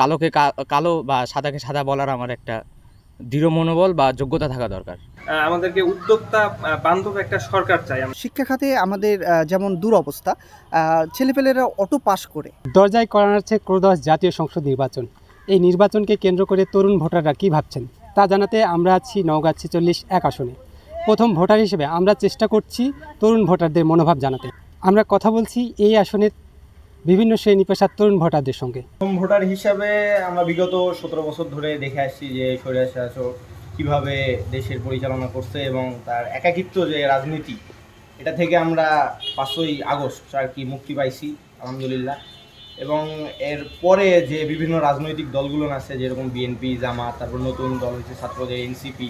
কালোকে কা- কালো বা সাদাকে সাদা বলার আমার একটা দৃঢ় মনোবল বা যোগ্যতা থাকা দরকার। আমাদেরকে উদ্যোক্তা বান্ধব একটা সরকার চাই। শিক্ষা খাতে আমাদের যেমন দুরবস্থা ছেলেপেলেরা অটো পাস করে। দরজায় করাচ্ছে ক্রোদশ জাতীয় সংসদ নির্বাচন। এই নির্বাচনকে কেন্দ্র করে তরুণ ভোটাররা কী ভাবছেন? তা জানাতে আমরা আছি নওগাঁ ছেচল্লিশ এক আসনে। প্রথম ভোটার হিসেবে আমরা চেষ্টা করছি তরুণ ভোটারদের মনোভাব জানাতে। আমরা কথা বলছি এই আসনের বিভিন্ন শ্রেণি পেশার তরুণ ভোটারদের সঙ্গে। প্রথম ভোটার হিসাবে আমরা বিগত সতেরো বছর ধরে দেখে আসছি যে সৈরাজ কীভাবে দেশের পরিচালনা করছে এবং তার একাকিত্ব যে রাজনীতি, এটা থেকে আমরা পাঁচই আগস্ট আর কি মুক্তি পাইছি, আলহামদুলিল্লাহ। এবং এর পরে যে বিভিন্ন রাজনৈতিক দলগুলো আছে, যেরকম বিএনপি, জামাত, তারপর নতুন দল হচ্ছে ছাত্রদের এনসিপি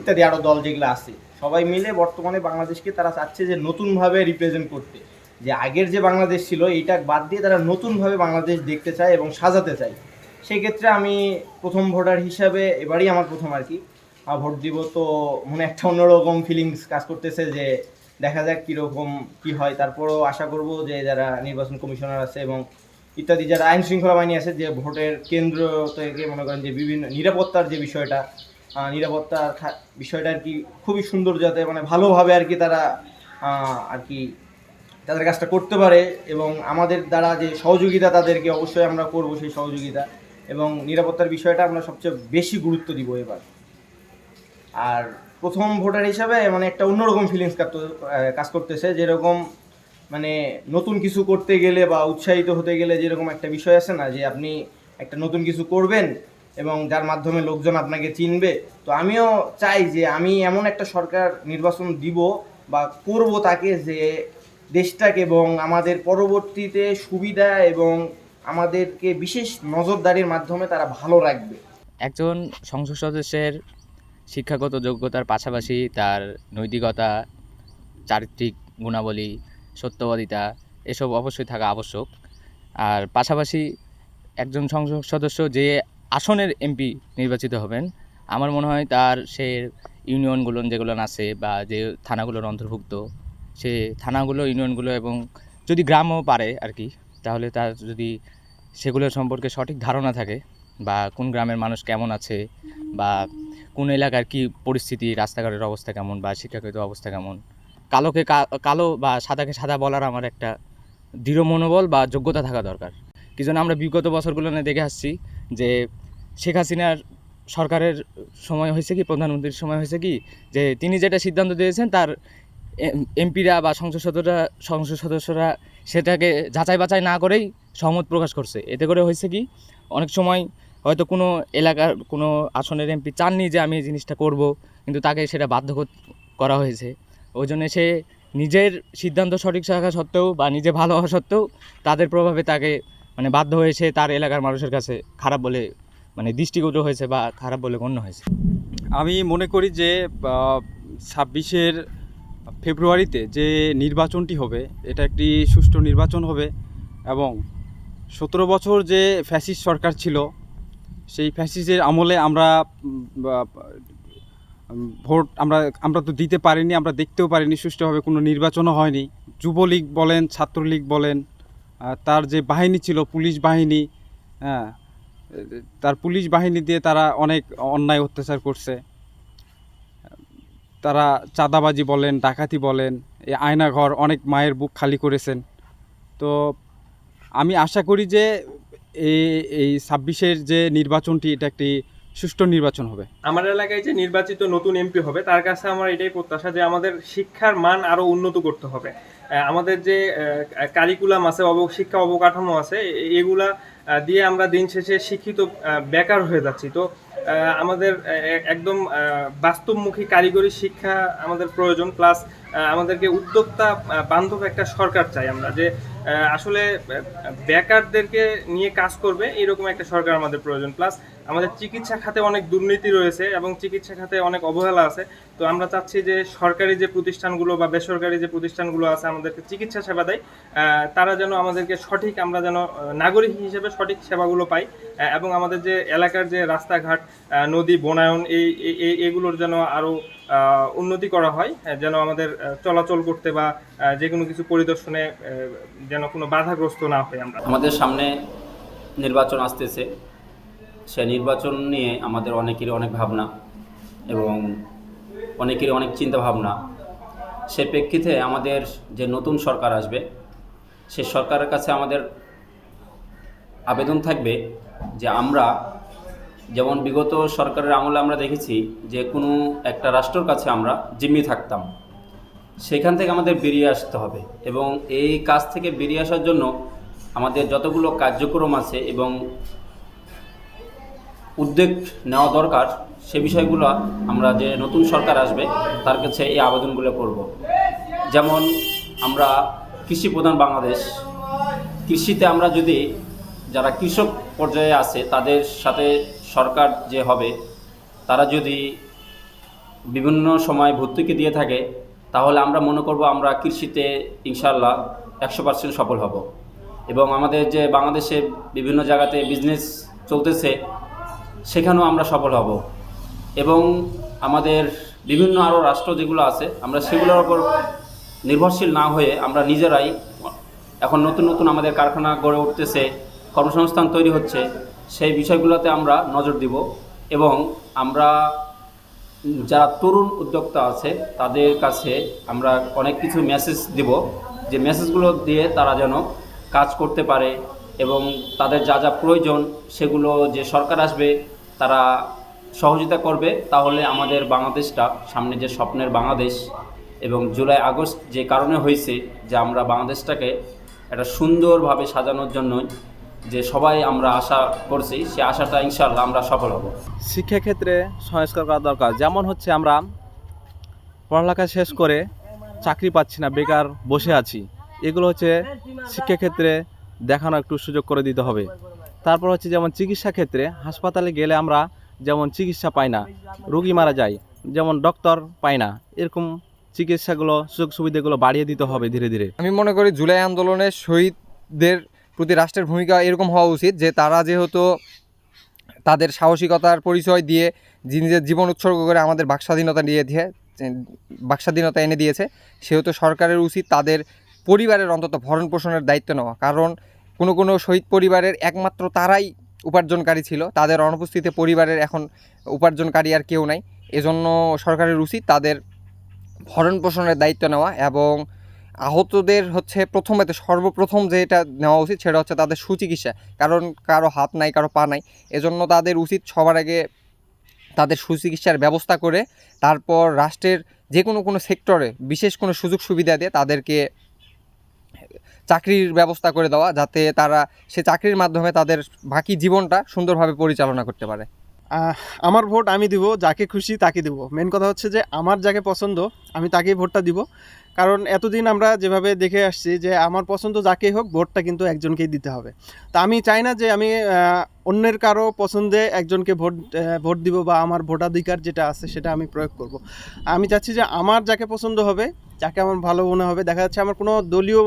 ইত্যাদি আরও দল যেগুলো আছে, সবাই মিলে বর্তমানে বাংলাদেশকে তারা চাচ্ছে যে নতুনভাবে রিপ্রেজেন্ট করতে। যে আগের যে বাংলাদেশ ছিল, এইটা বাদ দিয়ে তারা নতুনভাবে বাংলাদেশ দেখতে চায় এবং সাজাতে চায়। সেই ক্ষেত্রে আমি প্রথম ভোটার হিসাবে এবারই আমার প্রথম আর কি। ভোট দিব তো মনে একটা অন্যরকম ফিলিংস কাজ করতেছে যে দেখা যাক কীরকম কি হয়। তারপরও আশা করব যে যারা নির্বাচন কমিশনার আছে এবং ইত্যাদি, যারা আইন শৃঙ্খলা বাহিনী আছে, যে ভোটের কেন্দ্র থেকে মনে করেন যে বিভিন্ন নিরাপত্তার যে বিষয়টা নিরাপত্তার বিষয়টা আর কি খুবই সুন্দর যাতে মানে ভালোভাবে আর কি তারা আর কি তাদের কাজটা করতে পারে এবং আমাদের দ্বারা যে সহযোগিতা তাদেরকে অবশ্যই আমরা করব সেই সহযোগিতা এবং নিরাপত্তার বিষয়টা আমরা সবচেয়ে বেশি গুরুত্ব দিব এবার। আর প্রথম ভোটার হিসাবে মানে একটা অন্যরকম ফিলিংস কাজ করতেছে, যেরকম মানে নতুন কিছু করতে গেলে বা উৎসাহিত হতে গেলে যেরকম একটা বিষয় আছে না, যে আপনি একটা নতুন কিছু করবেন এবং যার মাধ্যমে লোকজন আপনাকে চিনবে, তো আমিও চাই যে আমি এমন একটা সরকার নির্বাচন দিব বা করব তাকে যে দেশটাকে এবং আমাদের পরবর্তীতে সুবিধা এবং আমাদেরকে বিশেষ নজরদারির মাধ্যমে তারা ভালো রাখবে। একজন সংসদ সদস্যের শিক্ষাগত যোগ্যতার পাশাপাশি তার নৈতিকতা, চারিত্রিক গুণাবলী, সত্যবাদিতা এসব অবশ্যই থাকা আবশ্যক। আর পাশাপাশি একজন সংসদ সদস্য যে আসনের এমপি নির্বাচিত হবেন, আমার মনে হয় তার সে ইউনিয়নগুলো যেগুলো আছে বা যে থানাগুলোর অন্তর্ভুক্ত সে থানাগুলো, ইউনিয়নগুলো এবং যদি গ্রামও পারে আর কি, তাহলে তার যদি সেগুলোর সম্পর্কে সঠিক ধারণা থাকে বা কোন গ্রামের মানুষ কেমন আছে বা কোন এলাকার কি পরিস্থিতি, রাস্তাঘাটের অবস্থা কেমন বা শিক্ষাগত অবস্থা কেমন, কালোকে কালো বা সাদাকে সাদা বলার আমার একটা দৃঢ় মনোবল বা যোগ্যতা থাকা দরকার। কি জন্য আমরা বিগত বছরগুলো দেখে আসছি যে শেখ হাসিনার সরকারের সময় হয়েছে কি, প্রধানমন্ত্রীর সময় হয়েছে কি, যে তিনি যেটা সিদ্ধান্ত দিয়েছেন তার এমপিরা বা সংসদ সদস্যরা সংসদ সদস্যরা সেটাকে যাচাই বাছাই না করেই সহমত প্রকাশ করছে। এতে করে হয়েছে কি, অনেক সময় হয়তো কোনো এলাকার কোনো আসনের এমপি চাননি যে আমি এই জিনিসটা করব, কিন্তু তাকে সেটা বাধ্য করা হয়েছে। ওই জন্য সে নিজের সিদ্ধান্ত সঠিক থাকা সত্ত্বেও বা নিজে ভালো হওয়া সত্ত্বেও তাদের প্রভাবে তাকে মানে বাধ্য হয়েছে তার এলাকার মানুষের কাছে খারাপ বলে মানে দৃষ্টিগত হয়েছে বা খারাপ বলে গণ্য হয়েছে। আমি মনে করি যে ছাব্বিশের ফেব্রুয়ারিতে যে নির্বাচনটি হবে, এটা একটি সুষ্ঠু নির্বাচন হবে এবং সতেরো বছর যে ফ্যাসিস সরকার ছিল, সেই ফ্যাসিস্টের আমলে আমরা ভোট আমরা আমরা তো দিতে পারিনি, আমরা দেখতেও পারিনি, সুষ্ঠুভাবে কোনো নির্বাচনও হয়নি। যুবলীগ বলেন, ছাত্রলীগ বলেন তার যে বাহিনী ছিল, পুলিশ বাহিনী হ্যাঁ তার পুলিশ বাহিনী দিয়ে তারা অনেক অন্যায় অত্যাচার করছে। তারা চাঁদাবাজি বলেন, ডাকাতি বলেন এই আয়নাঘর অনেক মায়ের বুক খালি করেছেন। তো আমি আশা করি যে এই এই ছাব্বিশের যে নির্বাচনটি, এটা একটি সুষ্ঠু নির্বাচন হবে। আমার এলাকায় যে নির্বাচিত নতুন এমপি হবে, তার কাছে আমার এটাই প্রত্যাশা যে আমাদের শিক্ষার মান আরও উন্নত করতে হবে। আমাদের যে কারিকুলাম আছে শিক্ষা অবকাঠামো আছে এগুলা দিয়ে আমরা দিন শেষে শিক্ষিত বেকার হয়ে যাচ্ছি। তো আমাদের একদম বাস্তবমুখী কারিগরি শিক্ষা আমাদের প্রয়োজন প্লাস আমাদেরকে উদ্যোক্তা বান্ধব একটা সরকার চাই আমরা যে আসলে বেকারদেরকে নিয়ে কাজ করবে, এরকম একটা সরকার আমাদের প্রয়োজন প্লাস আমাদের চিকিৎসা খাতে অনেক দুর্নীতি রয়েছে এবং চিকিৎসা খাতে অনেক অবহেলা আছে। তো আমরা চাচ্ছি যে সরকারি যে প্রতিষ্ঠানগুলো বা বেসরকারি যে প্রতিষ্ঠানগুলো আছে আমাদেরকে চিকিৎসা সেবা দেয় তারা যেন আমাদেরকে সঠিক, আমরা যেন নাগরিক হিসেবে সঠিক সেবাগুলো পাই এবং আমাদের যে এলাকার যে রাস্তাঘাট নদী, বনায়ন, এই এগুলোর যেন আরও উন্নতি করা হয় যেন আমাদের চলাচল করতে বা যে কোনো কিছু পরিদর্শনে যেন কোনো বাধাগ্রস্ত না হয় আমরা। আমাদের সামনে নির্বাচন আসতেছে। সে নির্বাচন নিয়ে আমাদের অনেকেরই অনেক ভাবনা এবং অনেকেরই অনেক চিন্তা ভাবনা সে প্রেক্ষিতে আমাদের যে নতুন সরকার আসবে, সে সরকারের কাছে আমাদের আবেদন থাকবে যে আমরা যেমন বিগত সরকারের আমলে আমরা দেখেছি যে কোনো একটা রাষ্ট্রর কাছে আমরা জিম্মি থাকতাম। সেখান থেকে আমাদের বেরিয়ে আসতে হবে এবং এই কাজ থেকে বেরিয়ে আসার জন্য আমাদের যতগুলো কার্যক্রম আছে এবং উদ্যোগ নেওয়া দরকার, সে বিষয়গুলো আমরা যে নতুন সরকার আসবে, তার কাছে এই আবেদনগুলো করব। যেমন আমরা কৃষি প্রধান বাংলাদেশ, কৃষিতে আমরা যদি যারা কৃষক পর্যায়ে আছে, তাদের সাথে সরকার যে হবে, তারা যদি বিভিন্ন সময় ভর্তুকি দিয়ে থাকে, তাহলে আমরা মনে করব আমরা কৃষিতে ইনশাল্লাহ একশো পার্সেন্ট সফল হব। এবং আমাদের যে বাংলাদেশে বিভিন্ন জায়গাতে বিজনেস চলতেছে সেখানেও আমরা সফল হব। এবং আমাদের বিভিন্ন আরও রাষ্ট্র যেগুলো আছে, আমরা সেগুলোর ওপর নির্ভরশীল না হয়ে আমরা নিজেরাই এখন নতুন নতুন আমাদের কারখানা গড়ে উঠতেছে, কর্মসংস্থান তৈরি হচ্ছে, সেই বিষয়গুলোতে আমরা নজর দিব এবং আমরা যারা তরুণ উদ্যোক্তা আছে, তাদের কাছে আমরা অনেক কিছু মেসেজ দিব, যে মেসেজগুলো দিয়ে তারা যেন কাজ করতে পারে এবং তাদের যা যা প্রয়োজন সেগুলো যে সরকার আসবে তারা সহযোগিতা করবে, তাহলে আমাদের বাংলাদেশটা সামনে যে স্বপ্নের বাংলাদেশ এবং জুলাই আগস্ট যে কারণে হয়েছে যে আমরা বাংলাদেশটাকে একটা সুন্দরভাবে সাজানোর জন্য যে সবাই আমরা আশা করছি, সে আশাটা ইনশাল্লাহ আমরা সফল হব। শিক্ষাক্ষেত্রে সংস্কার করা দরকার। যেমন হচ্ছে আমরা পড়ালেখা শেষ করে চাকরি পাচ্ছি না, বেকার বসে আছি। এগুলো হচ্ছে শিক্ষাক্ষেত্রে দেখানো একটু সুযোগ করে দিতে হবে। তারপর হচ্ছে যেমন চিকিৎসা ক্ষেত্রে হাসপাতালে গেলে আমরা যেমন চিকিৎসা পাই না, রোগী মারা যায়, যেমন ডক্টর পাই না, এরকম চিকিৎসাগুলো সুযোগ সুবিধাগুলো বাড়িয়ে দিতে হবে ধীরে ধীরে। আমি মনে করি জুলাই আন্দোলনের শহীদদের প্রতি রাষ্ট্রের ভূমিকা এরকম হওয়া উচিত যে তারা যেহেতু তাদের সাহসিকতার পরিচয় দিয়ে নিজের জীবন উৎসর্গ করে আমাদের বাকস্বাধীনতা নিয়ে দিয়ে, বাকস্বাধীনতা এনে দিয়েছে, সেহেতু সরকারের উচিত তাদের পরিবারের অন্তত ভরণ পোষণের দায়িত্ব নেওয়া। কারণ কোনো কোনো শহীদ পরিবারের একমাত্র তারাই উপার্জনকারী ছিল। তাদের অনুপস্থিতিতে পরিবারের এখন উপার্জনকারী আর কেউ নাই। এজন্য সরকারের উচিত তাদের ভরণ পোষণের দায়িত্ব নেওয়া এবং আহতদের হচ্ছে প্রথমেতে সর্বপ্রথম যেটা নেওয়া উচিত সেটা হচ্ছে তাদের সুচিকিৎসা। কারণ কারও হাত নাই, কারও পা নাই। এজন্য তাদের উচিত সবার আগে তাদের সুচিকিৎসার ব্যবস্থা করে তারপর রাষ্ট্রের যে কোনো কোনো সেক্টরে বিশেষ কোনো সুযোগ সুবিধা দিয়ে তাদেরকে চাকরির ব্যবস্থা করে দেওয়া যাতে তারা সে চাকরির মাধ্যমে তাদের বাকি জীবনটা সুন্দরভাবে পরিচালনা করতে পারে। আমার ভোট আমি দিব, যাকে খুশি তাকে দিব। মেন কথা হচ্ছে যে, আমার যাকে পছন্দ, আমি তাকেই ভোটটা দিব। কারণ এতদিন আমরা যেভাবে দেখে আসছি যে আমার পছন্দ যাকেই হোক, ভোটটা কিন্তু একজনকেই দিতে হবে। তা আমি চাই না যে আমি অন্যের কারও পছন্দে একজনকে ভোট ভোট দিব বা আমার ভোটাধিকার যেটা আছে সেটা আমি প্রয়োগ করব। আমি চাচ্ছি যে আমার যাকে পছন্দ হবে, যাকে আমার ভালো মনে হবে, দেখা যাচ্ছে আমার কোনো দলীয়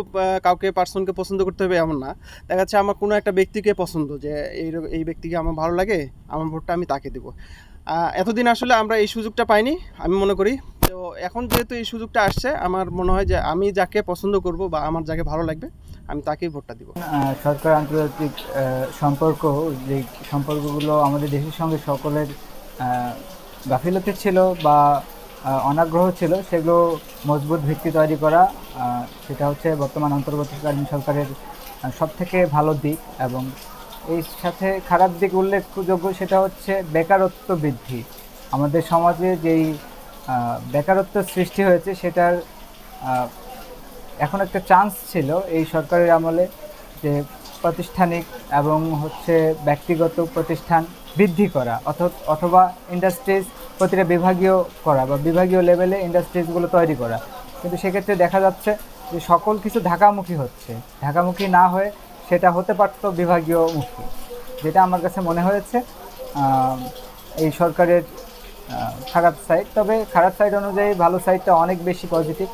কাউকে পার্সনকে পছন্দ করতে হবে এমন না। দেখা যাচ্ছে আমার কোনো একটা ব্যক্তিকে পছন্দ যে এই এই ব্যক্তিকে আমার ভালো লাগে, আমার ভোটটা আমি তাকে দেবো। এতদিন আসলে আমরা এই সুযোগটা পাইনি, আমি মনে করি। তো এখন যেহেতু এই সুযোগটা আসছে, আমার মনে হয় যে আমি যাকে পছন্দ করব বা আমার যাকে ভালো লাগবে, আমি তাকেই ভোটটা দিব। সরকার আন্তর্জাতিক সম্পর্ক, যে সম্পর্কগুলো আমাদের দেশের সঙ্গে সকলের গাফিলতি ছিল বা অনাগ্রহ ছিল, সেগুলো মজবুত ভিত্তি তৈরি করা সেটা হচ্ছে বর্তমান অন্তর্বর্তীকালীন সরকারের সব থেকে ভালো দিক এবং এই সাথে খারাপ দিক উল্লেখযোগ্য সেটা হচ্ছে বেকারত্ব বৃদ্ধি। আমাদের সমাজে যেই বেকারত্ব সৃষ্টি হয়েছে সেটার এখন একটা চান্স ছিল এই সরকারের আমলে যে প্রাতিষ্ঠানিক এবং হচ্ছে ব্যক্তিগত প্রতিষ্ঠান বৃদ্ধি করা, অথ- অথবা ইন্ডাস্ট্রিজ প্রতিটা বিভাগীয় করা বা বিভাগীয় লেভেলে ইন্ডাস্ট্রিজগুলো তৈরি করা। কিন্তু সেক্ষেত্রে দেখা যাচ্ছে যে সকল কিছু ঢাকামুখী হচ্ছে। ঢাকামুখী না হয়ে সেটা হতে পারত বিভাগীয় মুখী যেটা আমার কাছে মনে হয়েছে এই সরকারের খারাপ সাইড তবে খারাপ সাইড অনুযায়ী ভালো সাইডটা অনেক বেশি পজিটিভ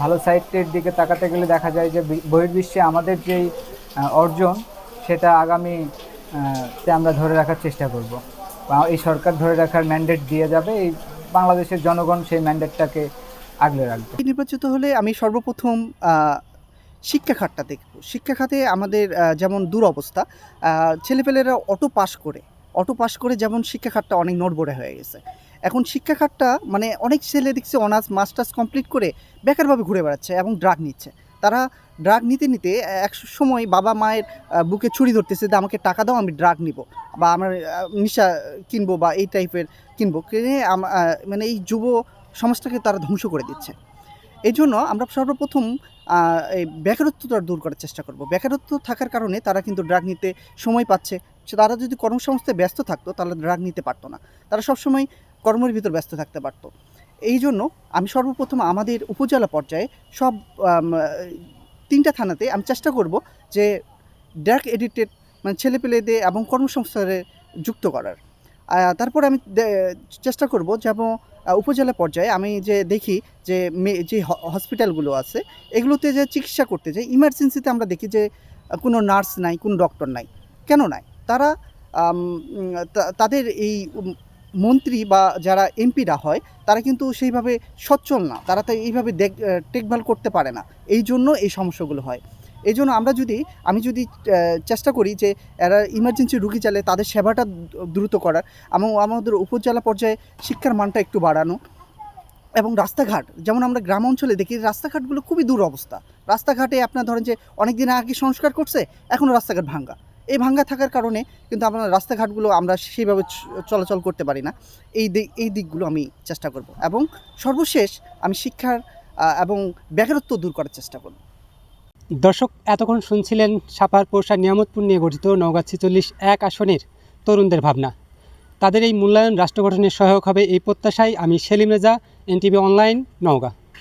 ভালো সাইডটির দিকে তাকাতে গেলে দেখা যায় যে বহির্বিশ্বে আমাদের যেই অর্জন, সেটা আগামী তে আমরা ধরে রাখার চেষ্টা করব। এই সরকার ধরে রাখার ম্যান্ডেট দিয়ে যাবে, এই বাংলাদেশের জনগণ সেই ম্যান্ডেটটাকে আগলে রাখবে। নির্বাচিত হলে আমি সর্বপ্রথম শিক্ষা খাতটা দেখব। শিক্ষা খাতে আমাদের যেমন দুরবস্থা ছেলেপেলেরা অটো পাস করে। অটো পাস করে যেমন শিক্ষা খাতটা অনেক নড়বড়ে হয়ে গেছে। এখন শিক্ষা খাতটা মানে অনেক ছেলে দেখছে অনার্স, মাস্টার্স কমপ্লিট করে বেকারভাবে ঘুরে বেড়াচ্ছে এবং ড্রাগ নিচ্ছে। তারা ড্রাগ নিতে নিতে এক সময় বাবা মায়ের বুকে ছুরি ধরতেছে যে, আমাকে টাকা দাও, আমি ড্রাগ নিব। বা, আমার নেশা কিনবো বা, এই টাইপের কিনবো। কিনে মানে এই যুব সমাজটাকে তারা ধ্বংস করে দিচ্ছে। এই জন্য আমরা সর্বপ্রথম এই বেকারত্বটা দূর করার চেষ্টা করব। বেকারত্ব থাকার কারণে তারা কিন্তু ড্রাগ নিতে সময় পাচ্ছে। তারা যদি কর্মসংস্থায় ব্যস্ত থাকতো, তাহলে ড্রাগ নিতে পারতো না। তারা সবসময় কর্মের ভিতর ব্যস্ত থাকতে পারতো। এই জন্য আমি সর্বপ্রথম আমাদের উপজেলা পর্যায়ে সব তিনটা থানাতে আমি চেষ্টা করব যে ড্রাগ এডিক্টেড মানে ছেলেপেলেদের এবং কর্মসংস্থানে যুক্ত করার। তারপর আমি চেষ্টা করব যেমন উপজেলা পর্যায়ে আমি যে দেখি যে যে হসপিটালগুলো আছে, এগুলোতে যে চিকিৎসা করতে যাই ইমার্জেন্সিতে আমরা দেখি যে কোনো নার্স নাই, কোনো ডক্টর নাই। কেন নাই? তারা তাদের এই মন্ত্রী বা যারা এমপিরা হয়, তারা কিন্তু সেইভাবে সচ্ছল না। তারা তো এইভাবে দেখ দেখভাল করতে পারে না। এই জন্য এই সমস্যাগুলো হয়। এই জন্য আমরা যদি, আমি যদি চেষ্টা করি যে এরা ইমার্জেন্সি রুগী চালে তাদের সেবাটা দ্রুত করার এবং আমাদের উপজেলা পর্যায়ে শিক্ষার মানটা একটু বাড়ানো এবং রাস্তাঘাট, যেমন আমরা গ্রাম অঞ্চলে দেখি রাস্তাঘাটগুলো খুবই দূর অবস্থা রাস্তাঘাটে আপনার ধরেন যে অনেক দিন আগে সংস্কার করছে, এখনও রাস্তাঘাট ভাঙ্গা। এই ভাঙ্গা থাকার কারণে কিন্তু আমরা রাস্তাঘাটগুলো আমরা সেইভাবে চলাচল করতে পারি না। এই দিক এই দিকগুলো আমি চেষ্টা করব এবং সর্বশেষ আমি শিক্ষার এবং বেকারত্ব দূর করার চেষ্টা করব। দর্শক, এতক্ষণ শুনছিলেন সাপার পোষা নিয়ামতপুর নিয়ে গঠিত নওগাঁ ছেচল্লিশ এক আসনের তরুণদের ভাবনা। তাদের এই মূল্যায়ন রাষ্ট্র গঠনের সহায়ক হবে এই প্রত্যাশায় আমি সেলিম রেজা, এনটিভি অনলাইন, নওগাঁ।